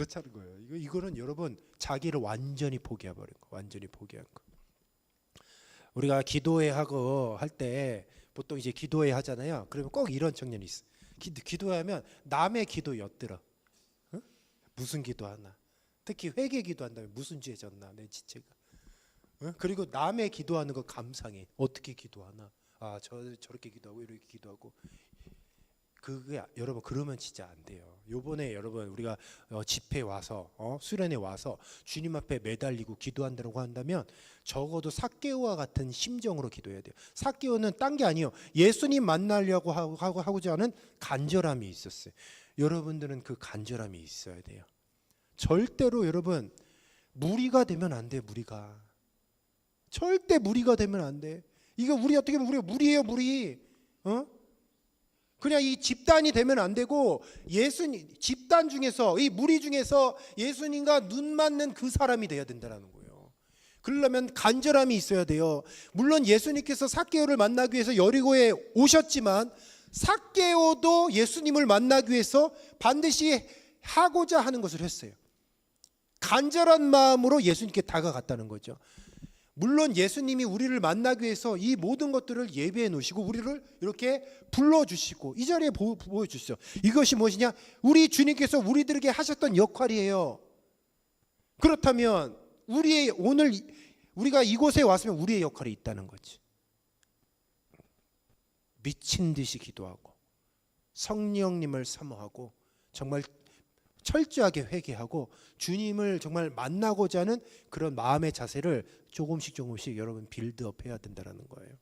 그렇다는 거예요. 이거 이거는 여러분 자기를 완전히 포기해 버린 거. 완전히 포기한 거. 우리가 기도회 하고 할 때 보통 이제 기도회 하잖아요. 그러면 꼭 이런 청년이 있어. 기, 기도하면 남의 기도 엿들어. 어? 무슨 기도하나? 특히 회개 기도한다면 무슨 죄 졌나 내 지체가. 어? 그리고 남의 기도하는 거 감상해. 어떻게 기도하나? 아, 저 저렇게 기도하고 이렇게 기도하고 그게 여러분 그러면 진짜 안 돼요. 요번에 여러분 우리가 어, 집회 와서 어, 수련회 와서 주님 앞에 매달리고 기도한다고 한다면 적어도 사개오와 같은 심정으로 기도해야 돼요. 사개오는 딴 게 아니에요. 예수님 만나려고 하고, 하고 하고자 하는 간절함이 있었어요. 여러분들은 그 간절함이 있어야 돼요. 절대로 여러분 무리가 되면 안 돼. 무리가 절대 무리가 되면 안 돼. 이거 우리 어떻게 보면 우리가 무리예요, 무리. 어? 그냥 이 집단이 되면 안 되고 예수님 집단 중에서 이 무리 중에서 예수님과 눈 맞는 그 사람이 돼야 된다라는 거예요. 그러려면 간절함이 있어야 돼요. 물론 예수님께서 사개오를 만나기 위해서 여리고에 오셨지만 사개오도 예수님을 만나기 위해서 반드시 하고자 하는 것을 했어요. 간절한 마음으로 예수님께 다가갔다는 거죠. 물론 예수님이 우리를 만나기 위해서 이 모든 것들을 예배해 놓으시고 우리를 이렇게 불러 주시고 이 자리에 보, 보여 주시죠. 이것이 무엇이냐? 우리 주님께서 우리들에게 하셨던 역할이에요. 그렇다면 우리의 오늘 이- 우리가 이곳에 왔으면 우리의 역할이 있다는 거지. 미친 듯이 기도하고 성령님을 사모하고 정말 철저하게 회개하고 주님을 정말 만나고자 하는 그런 마음의 자세를 조금씩 조금씩 여러분 빌드업 해야 된다는 거예요.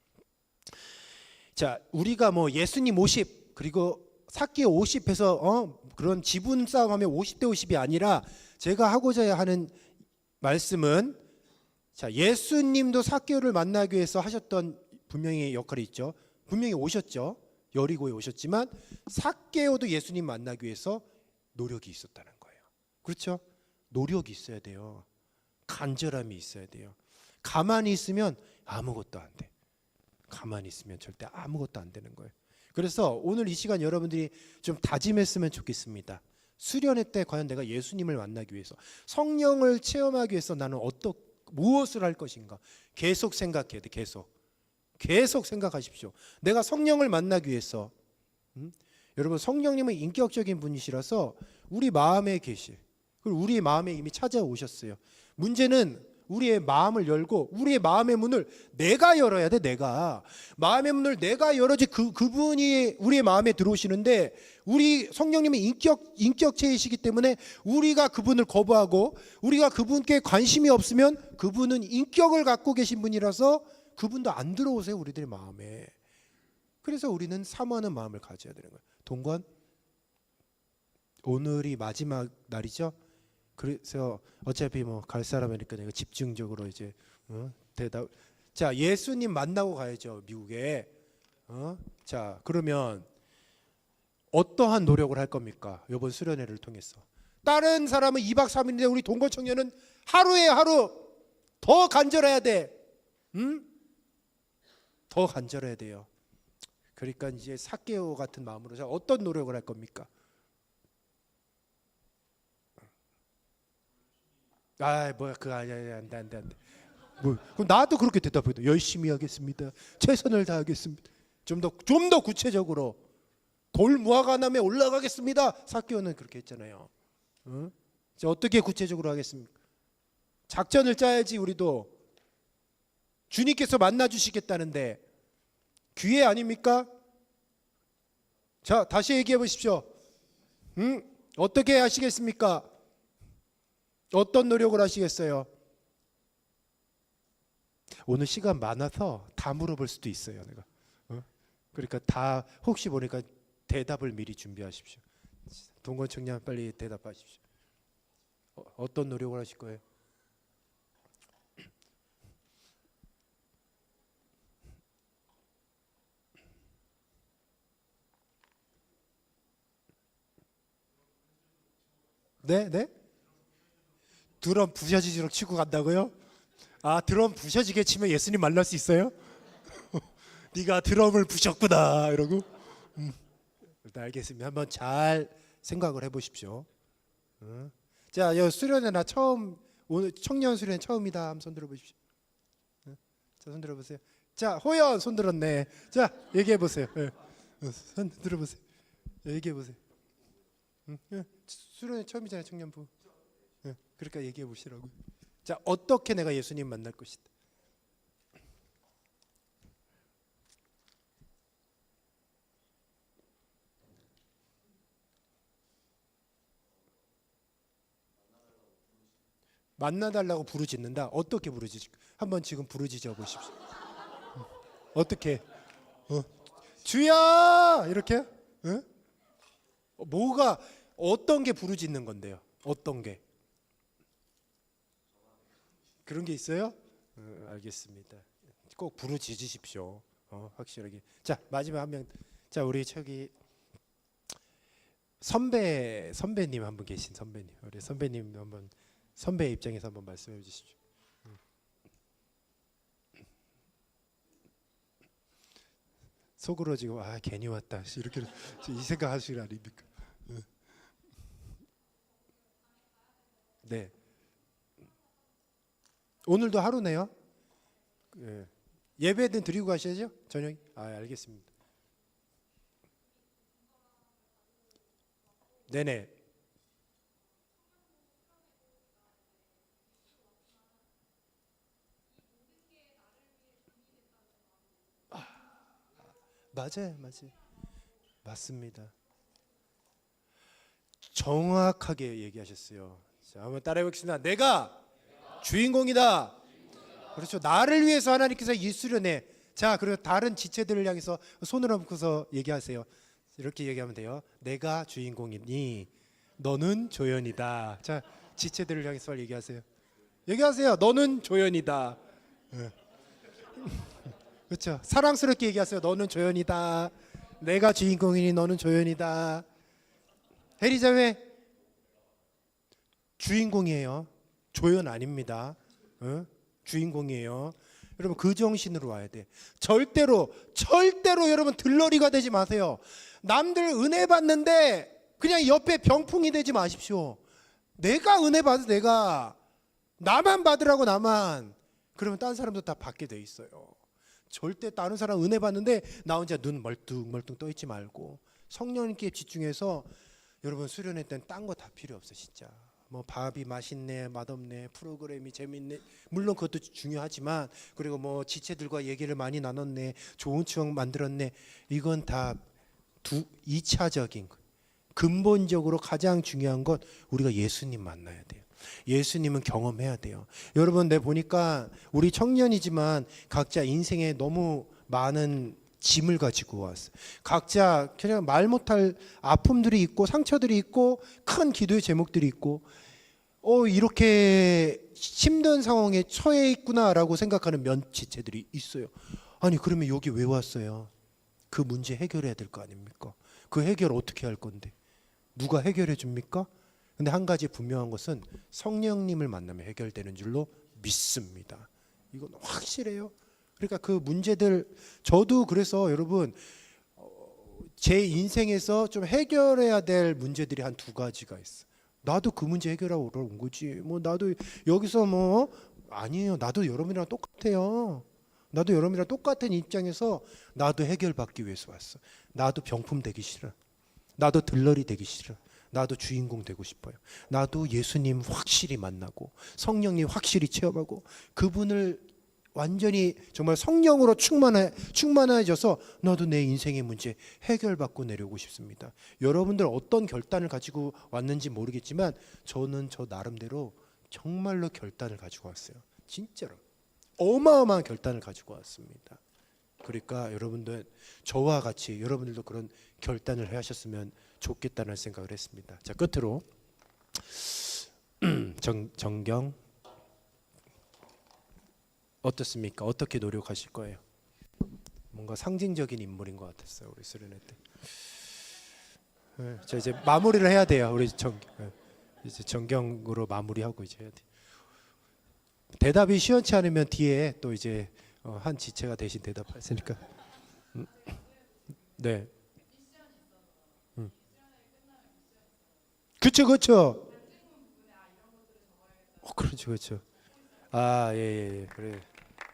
자, 우리가 뭐 예수님 50 그리고 사기 50해서 어 그런 지분 싸움하면 50대 50이 아니라 제가 하고자 하는 말씀은 자, 예수님도 사개오를 만나기 위해서 하셨던 분명히 역할이 있죠. 분명히 오셨죠. 여리고에 오셨지만 사개오도 예수님 만나기 위해서 노력이 있었다는 거예요. 그렇죠? 노력이 있어야 돼요. 간절함이 있어야 돼요. 가만히 있으면 아무것도 안 돼. 가만히 있으면 절대 아무것도 안 되는 거예요. 그래서 오늘 이 시간 여러분들이 좀 다짐했으면 좋겠습니다. 수련회 때 과연 내가 예수님을 만나기 위해서 성령을 체험하기 위해서 나는 어떤 무엇을 할 것인가 계속 생각해야 돼. 계속 계속 생각하십시오. 내가 성령을 만나기 위해서 음? 여러분 성령님은 인격적인 분이시라서 우리 마음에 계시. 그리고 우리의 마음에 이미 찾아오셨어요. 문제는 우리의 마음을 열고 우리의 마음의 문을 내가 열어야 돼. 내가 마음의 문을 내가 열어지 그 그분이 우리의 마음에 들어오시는데 우리 성령님은 인격 인격체이시기 때문에 우리가 그분을 거부하고 우리가 그분께 관심이 없으면 그분은 인격을 갖고 계신 분이라서 그분도 안 들어오세요. 우리들의 마음에. 그래서 우리는 사모하는 마음을 가져야 되는 거예요. 동관 오늘이 마지막 날이죠. 그래서 어차피 뭐 갈 사람이니까 내가 집중적으로 이제 어? 대답. 자 예수님 만나고 가야죠 미국에. 어? 자 그러면 어떠한 노력을 할 겁니까? 이번 수련회를 통해서. 다른 사람은 2박 3일인데 우리 동거 청년은 하루에 하루 더 간절해야 돼. 음? 더 간절해야 돼요. 그러니까 이제 사개오 같은 마음으로 자, 어떤 노력을 할 겁니까? 아 뭐야 그 아니 아니 안돼 안돼 안돼. 뭐 그럼 나도 그렇게 대답해도 열심히 하겠습니다. 최선을 다하겠습니다. 좀 더 좀 더 구체적으로 돌 무화과남에 올라가겠습니다. 사개오는 그렇게 했잖아요. 어? 자, 어떻게 구체적으로 하겠습니까? 작전을 짜야지 우리도 주님께서 만나 주시겠다는데 기회 아닙니까? 자, 다시 얘기해 보십시오. 음? 어떻게 하시겠습니까? 어떤 노력을 하시겠어요? 오늘 시간 많아서 다 물어볼 수도 있어요, 내가. 어? 그러니까 다 혹시 보니까 대답을 미리 준비하십시오. 동건 청년 빨리 대답하십시오. 어, 어떤 노력을 하실 거예요? 네, 네. 드럼 부셔지도록 치고 간다고요? 아, 드럼 부셔지게 치면 예수님 만날 수 있어요? 네가 드럼을 부셨구나 이러고. 음. 알겠습니다. 한번 잘 생각을 해보십시오. 어? 자, 여 수련회 나 처음 오늘 청년 수련회 처음이다. 한번 손 들어보십시오. 네. 자, 손 들어보세요. 자, 호연 손 들었네. 자, 얘기해 보세요. 예. 어, 손 들어보세요. 예, 얘기해 보세요. 응? 예. 수련회 처음이잖아요, 청년부. 예. 그러니까 얘기해 보시라고. 자, 어떻게 내가 예수님 만날 것이다. 만나달라고 부르짖는다. 어떻게 부르짖? 한번 지금 부르짖어 보십시오. 음. 어떻게? 어. 주야 이렇게? 응? 어, 뭐가 어떤 게 부르짖는 건데요? 어떤 게? 그런 게 있어요? 어, 알겠습니다. 꼭 부르짖으십시오. 어, 확실하게. 자 마지막 한 명. 자 우리 저기 선배 선배님 한 분 계신 선배님 우리 선배님 한번 선배 입장에서 한번 말씀해. 음. 속으로 지금 아 괜히 왔다 이렇게 이 생각 하시는 아닙니까? 네. 오늘도 하루네요. 예. 예배는 드리고 가셔야죠 저녁. 아 알겠습니다. 네네. 맞아요, 맞아요. 맞습니다. 정확하게 얘기하셨어요. 자, 한번 따라해보겠습니다. 내가 주인공이다. 그렇죠. 나를 위해서 하나님께서 이 수련회. 자, 그리고 다른 지체들을 향해서 손을 얹고서 얘기하세요. 이렇게 얘기하면 돼요. 내가 주인공이니 너는 조연이다. 자, 지체들을 향해서 얘기하세요. 얘기하세요. 너는 조연이다. 예. 그렇죠. 사랑스럽게 얘기하세요. 너는 조연이다. 내가 주인공이니 너는 조연이다. 해리자매 주인공이에요. 조연 아닙니다. 어? 주인공이에요. 여러분 그 정신으로 와야 돼. 절대로 절대로 여러분 들러리가 되지 마세요. 남들 은혜 받는데 그냥 옆에 병풍이 되지 마십시오. 내가 은혜 받아 내가 나만 받으라고 나만 그러면 다른 사람도 다 받게 돼 있어요. 절대 다른 사람 은혜 받는데 나 혼자 눈 멀뚱멀뚱 떠 있지 말고 성령님께 집중해서 여러분 수련회 때는 딴 거 다 필요 없어 진짜. 뭐 밥이 맛있네, 맛없네, 프로그램이 재밌네. 물론 그것도 중요하지만 그리고 뭐 지체들과 얘기를 많이 나눴네, 좋은 추억 만들었네. 이건 다 두 이차적인 거. 근본적으로 가장 중요한 건 우리가 예수님 만나야 돼요. 예수님은 경험해야 돼요. 여러분, 내 보니까 우리 청년이지만 각자 인생에 너무 많은 짐을 가지고 왔어요. 각자 그냥 말 못할 아픔들이 있고 상처들이 있고 큰 기도의 제목들이 있고 어 이렇게 힘든 상황에 처해 있구나라고 생각하는 면지체들이 있어요. 아니 그러면 여기 왜 왔어요? 그 문제 해결해야 될 거 아닙니까? 그 해결 어떻게 할 건데? 누가 해결해 줍니까? 근데 한 가지 분명한 것은 성령님을 만나면 해결되는 줄로 믿습니다. 이건 확실해요. 그러니까 그 문제들 저도 그래서 여러분 어, 제 인생에서 좀 해결해야 될 문제들이 한 두 가지가 있어. 나도 그 문제 해결하러 온 거지. 뭐 나도 여기서 뭐 아니에요. 나도 여러분이랑 똑같아요. 나도 여러분이랑 똑같은 입장에서 나도 해결받기 위해서 왔어. 나도 병품 되기 싫어. 나도 들러리 되기 싫어. 나도 주인공 되고 싶어요. 나도 예수님 확실히 만나고 성령님 확실히 체험하고 그분을 완전히 정말 성령으로 충만해 충만해져서 나도 내 인생의 문제 해결받고 내려오고 싶습니다. 여러분들 어떤 결단을 가지고 왔는지 모르겠지만 저는 저 나름대로 정말로 결단을 가지고 왔어요. 진짜로 어마어마한 결단을 가지고 왔습니다. 그러니까 여러분들 저와 같이 여러분들도 그런 결단을 하셨으면 좋겠다는 생각을 했습니다. 자 끝으로 정, 정경 어떻습니까? 어떻게 노력하실 거예요? 뭔가 상징적인 인물인 것 같았어요 우리 수련회 때. 네, 저 이제 마무리를 해야 돼요 우리 정 네, 이제 정경으로 마무리하고 이제 해야 돼. 대답이 시원치 않으면 뒤에 또 이제 어, 한 지체가 대신 대답했으니까. 음, 네. 음. 그쵸 그쵸. 그렇죠, 그렇죠. 아, 예, 예, 예. 그래.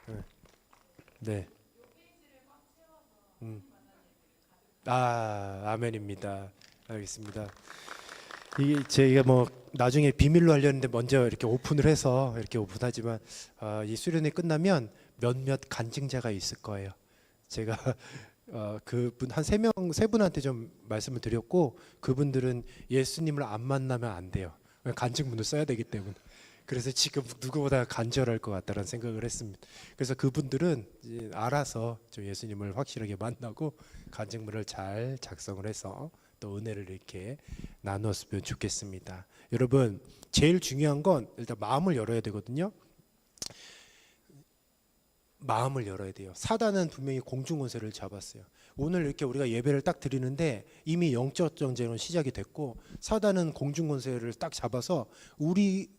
예. 네. 음. 아, 아멘입니다. 알겠습니다. 이게 제가 뭐 나중에 비밀로 하려는데 먼저 이렇게 오픈을 해서 이렇게 오픈하지만 아, 이 수련회 끝나면 몇몇 간증자가 있을 거예요. 제가 어, 그분 한 세 명 세 분한테 좀 말씀을 드렸고 그분들은 예수님을 안 만나면 안 돼요. 간증문을 써야 되기 때문에. 그래서 지금 누구보다 간절할 것 같다는 생각을 했습니다. 그래서 그분들은 알아서 좀 예수님을 확실하게 만나고 간증문을 잘 작성을 해서 또 은혜를 이렇게 나누었으면 좋겠습니다. 여러분 제일 중요한 건 일단 마음을 열어야 되거든요. 마음을 열어야 돼요. 사단은 분명히 공중 권세를 잡았어요. 오늘 이렇게 우리가 예배를 딱 드리는데 이미 영적 전쟁은 시작이 됐고 사단은 공중 권세를 딱 잡아서 우리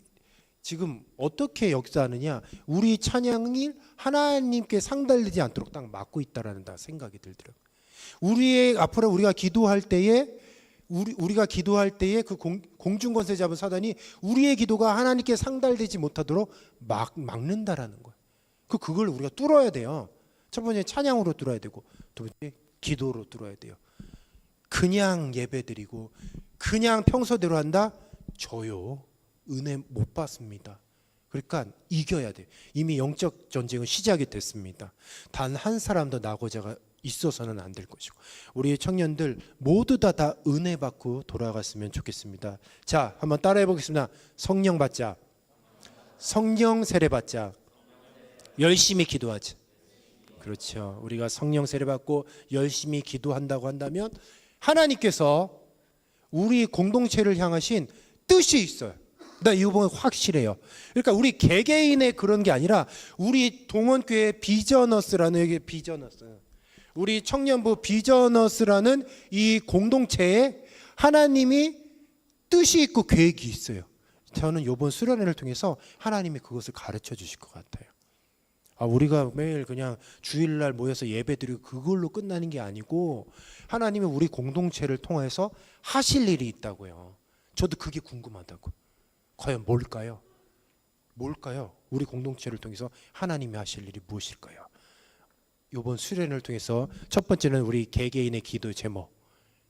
지금 어떻게 역사하느냐? 우리 찬양이 하나님께 상달되지 않도록 딱 막고 있다라는 다 생각이 들더라고요. 우리의 앞으로 우리가 기도할 때에 우리 우리가 기도할 때에 그 공, 공중 권세 잡은 사단이 우리의 기도가 하나님께 상달되지 못하도록 막 막는다라는 거예요. 그 그걸 우리가 뚫어야 돼요. 첫 번째 찬양으로 뚫어야 되고 두 번째 기도로 뚫어야 돼요. 그냥 예배드리고 그냥 평소대로 한다 저요 은혜 못 받습니다. 그러니까 이겨야 돼. 이미 영적 전쟁은 시작이 됐습니다. 단 한 사람도 나고자가 있어서는 안 될 것이고 우리 청년들 모두 다 다 은혜 받고 돌아갔으면 좋겠습니다. 자, 한번 따라해 보겠습니다. 성령 받자. 성령 세례 받자. 열심히 기도하자. 그렇죠. 우리가 성령 세례 받고 열심히 기도한다고 한다면 하나님께서 우리 공동체를 향하신 뜻이 있어요. 나 이거 보면 확실해요. 그러니까 우리 개개인의 그런 게 아니라 우리 동원교회 비저너스라는 여기 비저너스. 우리 청년부 비저너스라는 이 공동체에 하나님이 뜻이 있고 계획이 있어요. 저는 이번 수련회를 통해서 하나님이 그것을 가르쳐 주실 것 같아요. 아, 우리가 매일 그냥 주일날 모여서 예배드리고 그걸로 끝나는 게 아니고 하나님이 우리 공동체를 통해서 하실 일이 있다고요. 저도 그게 궁금하다고. 과연 뭘까요? 뭘까요? 우리 공동체를 통해서 하나님이 하실 일이 무엇일까요? 이번 수련을 통해서 첫 번째는 우리 개개인의 기도 제목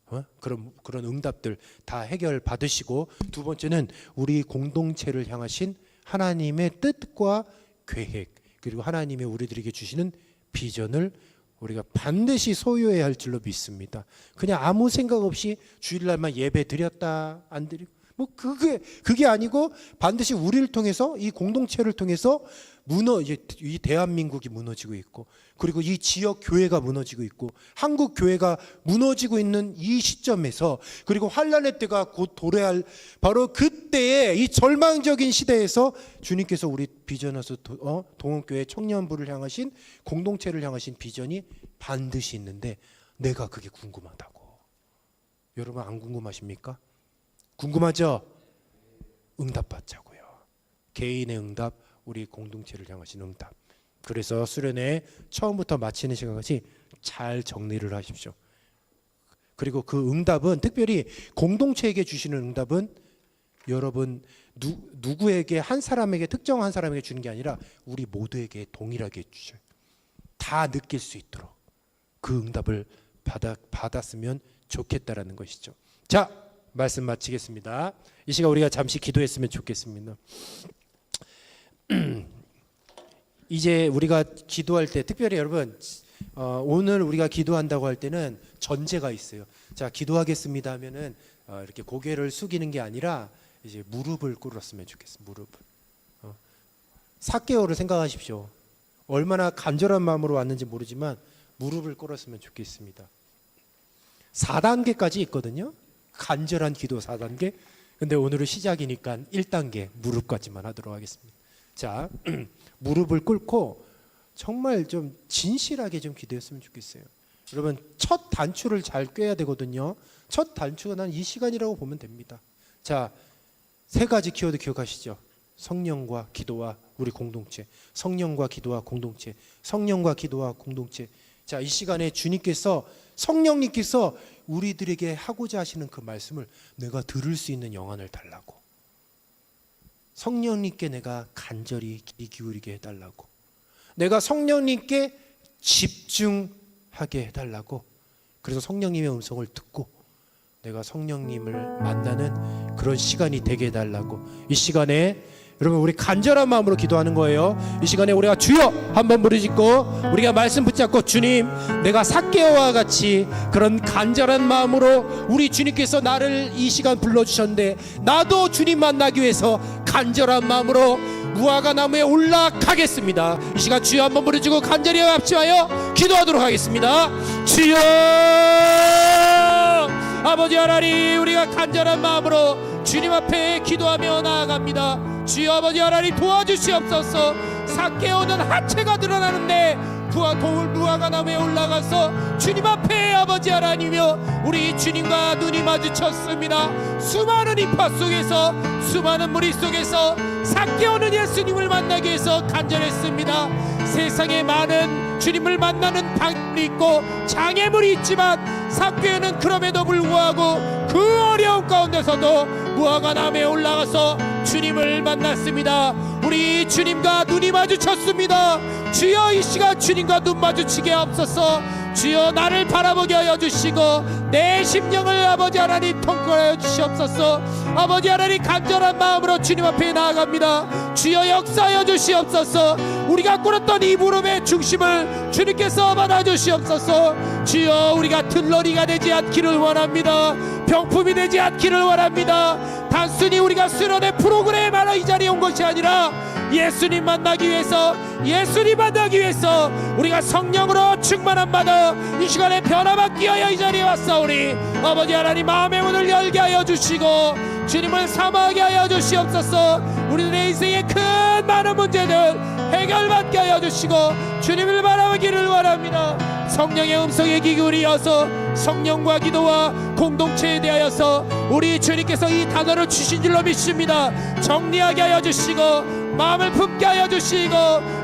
어? 그런 그런 응답들 다 해결 받으시고 두 번째는 우리 공동체를 향하신 하나님의 뜻과 계획 그리고 하나님이 우리들에게 주시는 비전을 우리가 반드시 소유해야 할 줄로 믿습니다. 그냥 아무 생각 없이 주일날만 예배 드렸다 안 드리고 뭐 그게 그게 아니고 반드시 우리를 통해서 이 공동체를 통해서 무너 이 대한민국이 무너지고 있고 그리고 이 지역 교회가 무너지고 있고 한국 교회가 무너지고 있는 이 시점에서 그리고 환란의 때가 곧 도래할 바로 그때의 이 절망적인 시대에서 주님께서 우리 비전에서 도- 어? 동원교회 청년부를 향하신 공동체를 향하신 비전이 반드시 있는데 내가 그게 궁금하다고 여러분 안 궁금하십니까? 궁금하죠? 응답받자고요. 개인의 응답, 우리 공동체를 향하신 응답. 그래서 수련회 처음부터 마치는 시간까지 잘 정리를 하십시오. 그리고 그 응답은 특별히 공동체에게 주시는 응답은 여러분 누, 누구에게 한 사람에게 특정 한 사람에게 주는 게 아니라 우리 모두에게 동일하게 주셔요. 다 느낄 수 있도록 그 응답을 받아, 받았으면 좋겠다라는 것이죠. 자, 말씀 마치겠습니다. 이 시간 우리가 잠시 기도했으면 좋겠습니다. 이제 우리가 기도할 때 특별히 여러분 어, 오늘 우리가 기도한다고 할 때는 전제가 있어요. 자 기도하겠습니다 하면은 어, 이렇게 고개를 숙이는 게 아니라 이제 무릎을 꿇었으면 좋겠어요. 무릎을 어. 사개월을 생각하십시오. 얼마나 간절한 마음으로 왔는지 모르지만 무릎을 꿇었으면 좋겠습니다. 4단계까지 있거든요. 간절한 기도 4단계. 근데 오늘은 시작이니까 1단계 무릎까지만 하도록 하겠습니다. 자, 무릎을 꿇고 정말 좀 진실하게 좀 기도했으면 좋겠어요. 여러분 첫 단추를 잘 꿰야 되거든요. 첫 단추가 난 이 시간이라고 보면 됩니다. 자, 세 가지 키워드 기억하시죠? 성령과 기도와 우리 공동체, 성령과 기도와 공동체, 성령과 기도와 공동체. 자, 이 시간에 주님께서 성령님께서 우리들에게 하고자 하시는 그 말씀을 내가 들을 수 있는 영안을 달라고. 성령님께 내가 간절히 귀 기울이게 해달라고. 내가 성령님께 집중하게 해달라고. 그래서 성령님의 음성을 듣고 내가 성령님을 만나는 그런 시간이 되게 해달라고. 이 시간에 여러분 우리 간절한 마음으로 기도하는 거예요. 이 시간에 우리가 주여 한번 부르짖고 우리가 말씀 붙잡고 주님 내가 삭개와 같이 그런 간절한 마음으로 우리 주님께서 나를 이 시간 불러 주셨는데 나도 주님 만나기 위해서 간절한 마음으로 무화과 나무에 올라가겠습니다. 이 시간 주여 한번 부르짖고 간절히 합심하여 기도하도록 하겠습니다. 주여 아버지 하나님 우리가 간절한 마음으로 주님 앞에 기도하며 나아갑니다. 주여 아버지 하나님 도와주시옵소서. 삭개오는 하체가 드러나는데 부하 돌 무화과 나무에 올라가서 주님 앞에 아버지 하나님이여 우리 주님과 눈이 마주쳤습니다. 수많은 인파 속에서 수많은 무리 속에서 삭개오는 예수님을 만나기 위해서 간절했습니다. 세상에 많은 주님을 만나는 방법이 있고 장애물이 있지만 삭개오는 그럼에도 불구하고 그 어려운 가운데서도 무화과 나무에 올라가서 주님을 만났습니다. 우리 주님과 눈이 마주쳤습니다. 주여 이 시간 주님과 눈 마주치게 없어서 주여 나를 바라보게 하여 주시고 내 심령을 아버지 하나님 통과하여 주시옵소서. 아버지 하나님 간절한 마음으로 주님 앞에 나아갑니다. 주여 역사하여 주시옵소서. 우리가 꾸렸던 이 무릎의 중심을 주님께서 받아 주시옵소서. 주여 우리가 들러리가 되지 않기를 원합니다. 병품이 되지 않기를 원합니다 단순히 우리가 수련의 프로그램에 말아 이 자리에 온 것이 아니라 예수님 만나기 위해서 예수님 만나기 위해서 우리가 성령으로 충만한 받아 이 시간에 변화받기 위하여 이 자리에 왔사오니 아버지 하나님 마음의 문을 열게 하여 주시고 주님을 사모하게 하여 주시옵소서. 우리들의 인생의 큰 많은 문제들 해결받게 하여 주시고 주님을 바라보기를 원합니다. 성령의 음성에 귀 기울이어서 성령과 기도와 공동체에 대하여서 우리 주님께서 이 단어를 주신 줄로 믿습니다. 정리하게 하여 주시고 마음을 품게 하여 주시고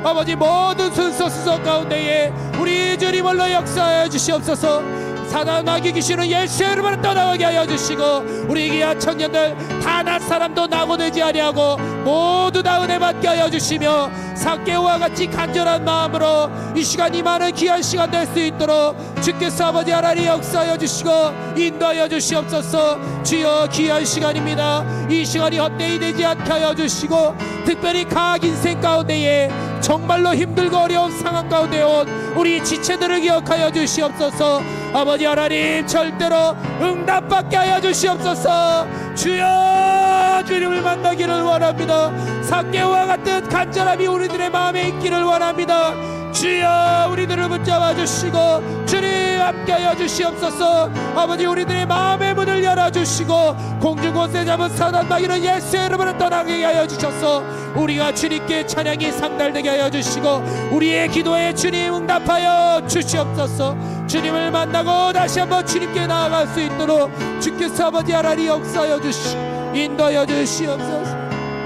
아버지 모든 순서 수석 가운데에 우리 주님을로 역사하여 주시옵소서 사단 마귀 귀신은 예수의 이름으로 떠나가게 하여 주시고 우리 귀한 청년들 다낯 사람도 낙오되지 아니하고 모두 다 은혜 받게 하여 주시며 사개와 같이 간절한 마음으로 이 시간 이 많은 귀한 시간 될 수 있도록 주께서 아버지 하나님 역사하여 주시고 인도하여 주시옵소서. 주여 귀한 시간입니다. 이 시간이 헛되이 되지 않게 하여 주시고 특별히 각 인생 가운데에 정말로 힘들고 어려운 상황 가운데 온 우리 지체들을 기억하여 주시옵소서. 아버지 하나님 절대로 응답받게 하여 주시옵소서. 주여 주님을 만나기를 원합니다. 사개와 같은 간절함이 우리들의 마음에 있기를 원합니다 주여 우리들을 붙잡아 주시고 주님 함께하여 주시옵소서. 아버지 우리들의 마음의 문을 열어주시고 공중 곳에 잡은 사단 마귀는 예수의 이름으로 떠나게 하여 주셔서 우리가 주님께 찬양이 상달되게 하여 주시고 우리의 기도에 주님 응답하여 주시옵소서. 주님을 만나고 다시 한번 주님께 나아갈 수 있도록 주께서 아버지 하나님 역사하여 주시 인도하여 주시옵소서.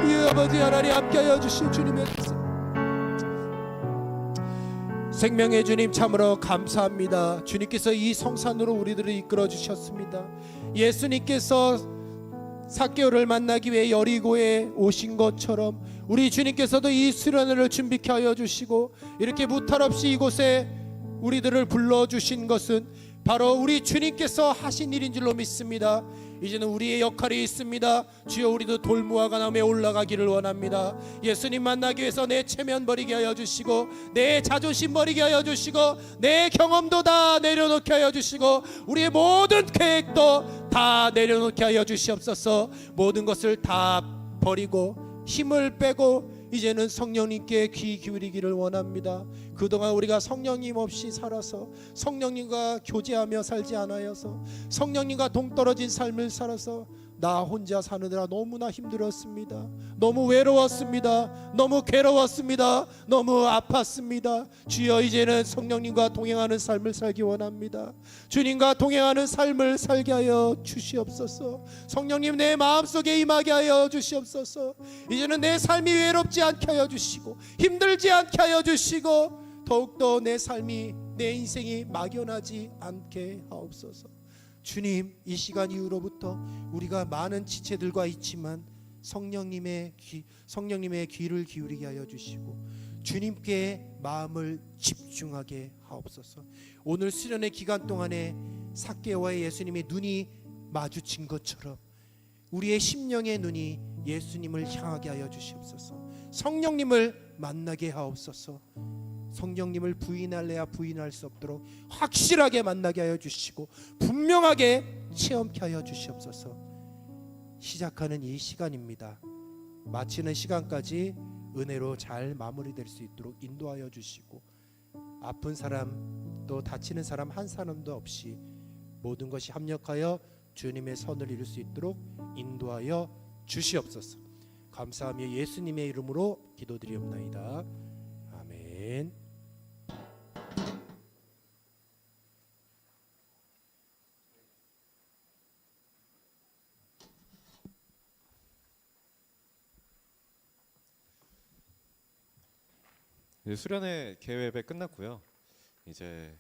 이 아버지 하나님 함께하여 주신 주님의 말씀 생명의 주님 참으로 감사합니다. 주님께서 이 성산으로 우리들을 이끌어 주셨습니다. 예수님께서 사개오를 만나기 위해 여리고에 오신 것처럼 우리 주님께서도 이 수련회를 준비케 하여 주시고 이렇게 무탈 없이 이곳에 우리들을 불러 주신 것은 바로 우리 주님께서 하신 일인 줄로 믿습니다. 이제는 우리의 역할이 있습니다. 주여 우리도 돌무화과 나무에 올라가기를 원합니다. 예수님 만나기 위해서 내 체면 버리게 하여 주시고 내 자존심 버리게 하여 주시고 내 경험도 다 내려놓게 하여 주시고 우리의 모든 계획도 다 내려놓게 하여 주시옵소서. 모든 것을 다 버리고 힘을 빼고 이제는 성령님께 귀 기울이기를 원합니다. 그동안 우리가 성령님 없이 살아서 성령님과 교제하며 살지 않아여서 성령님과 동떨어진 삶을 살아서 나 혼자 사느라 너무나 힘들었습니다. 너무 외로웠습니다. 너무 괴로웠습니다. 너무 아팠습니다. 주여 이제는 성령님과 동행하는 삶을 살기 원합니다. 주님과 동행하는 삶을 살게 하여 주시옵소서. 성령님 내 마음속에 임하게 하여 주시옵소서. 이제는 내 삶이 외롭지 않게 하여 주시고 힘들지 않게 하여 주시고 더욱더 내 삶이 내 인생이 막연하지 않게 하옵소서. 주님 이 시간 이후로부터 우리가 많은 지체들과 있지만 성령님의 귀 성령님의 귀를 기울이게 하여 주시고 주님께 마음을 집중하게 하옵소서. 오늘 수련의 기간 동안에 사개와의 예수님의 눈이 마주친 것처럼 우리의 심령의 눈이 예수님을 향하게 하여 주시옵소서. 성령님을 만나게 하옵소서. 성령님을 부인할래야 부인할 수 없도록 확실하게 만나게 하여 주시고 분명하게 체험케 하여 주시옵소서. 시작하는 이 시간입니다. 마치는 시간까지 은혜로 잘 마무리될 수 있도록 인도하여 주시고 아픈 사람 또 다치는 사람 한 사람도 없이 모든 것이 합력하여 주님의 선을 이룰 수 있도록 인도하여 주시옵소서. 감사하며 예수님의 이름으로 기도드리옵나이다. 아멘. 이제 수련회 개회배 끝났고요. 이제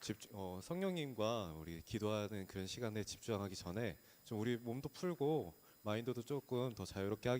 집 어, 성령님과 우리 기도하는 그런 시간에 집중하기 전에 좀 우리 몸도 풀고 마인드도 조금 더 자유롭게 하기